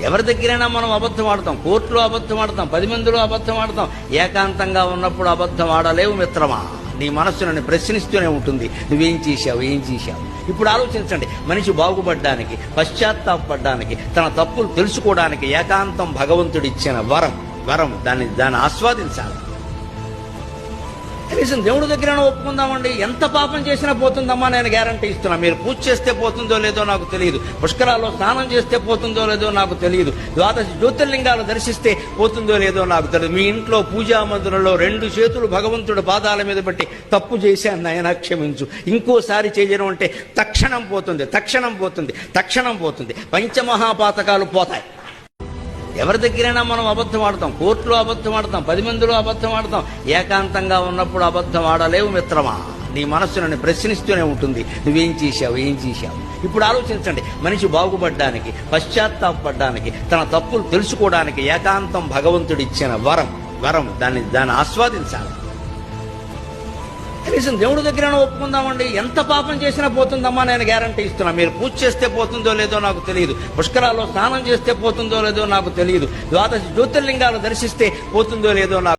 ఎవరి దగ్గరైనా మనం అబద్ధం ఆడతాం. కోర్టులో అబద్ధం ఆడతాం. పది మందిలో అబద్ధం ఆడతాం. ఏకాంతంగా ఉన్నప్పుడు అబద్ధం ఆడలేవు మిత్రమా? నీ మనస్సు నన్ను ప్రశ్నిస్తూనే ఉంటుంది. నువ్వేం చేశావు? ఏం చేశావు? ఇప్పుడు ఆలోచించండి. మనిషి బాగుపడ్డానికి పశ్చాత్తాపడ్డానికి తన తప్పులు తెలుసుకోవడానికి ఏకాంతం భగవంతుడిచ్చిన వరం వరం. దాన్ని దాన్ని ఆస్వాదించాలి. కనీసం దేవుడి దగ్గర ఒప్పుకుందామండి. ఎంత పాపం చేసినా పోతుందమ్మా నేను గ్యారంటీ ఇస్తున్నా. మీరు పూజ చేస్తే పోతుందో లేదో నాకు తెలియదు. పుష్కరాల్లో స్నానం చేస్తే పోతుందో లేదో నాకు తెలియదు. ద్వాదశ జ్యోతిర్లింగాలు దర్శిస్తే పోతుందో లేదో నాకు తెలియదు. మీ ఇంట్లో పూజా మందిరంలో రెండు చేతులు భగవంతుడి పాదాల మీద పెట్టి తప్పు చేశాను నాయన క్షమించు. ఇంకోసారి చేయడం అంటే తక్షణం పోతుంది తక్షణం పోతుంది తక్షణం పోతుంది. పంచమహాపాతకాలు పోతాయి. ఎవరి దగ్గరైనా మనం అబద్ధం ఆడతాం. కోర్టులో అబద్ధం ఆడతాం. పది మందిలో అబద్ధం ఆడతాం. ఏకాంతంగా ఉన్నప్పుడు అబద్ధం ఆడలేవు మిత్రమా? నీ మనస్సు నన్ను ప్రశ్నిస్తూనే ఉంటుంది. నువ్వేం చేశావు? ఏం చేశావు? ఇప్పుడు ఆలోచించండి. మనిషి బాగుపడ్డానికి పశ్చాత్తాపడ్డానికి తన తప్పులు తెలుసుకోవడానికి ఏకాంతం భగవంతుడిచ్చిన వరం వరం. దాన్ని దాన్ని ఆస్వాదించాలి. కనీసం దేవుడి దగ్గర ఒప్పుకుందామండి. ఎంత పాపం చేసినా పోతుందమ్మా నేను గ్యారంటీ ఇస్తున్నా. మీరు పూజ చేస్తే పోతుందో లేదో నాకు తెలియదు. పుష్కరాల్లో స్నానం చేస్తే పోతుందో లేదో నాకు తెలియదు. ద్వాదశ జ్యోతిర్లింగాలు దర్శిస్తే పోతుందో లేదో నాకు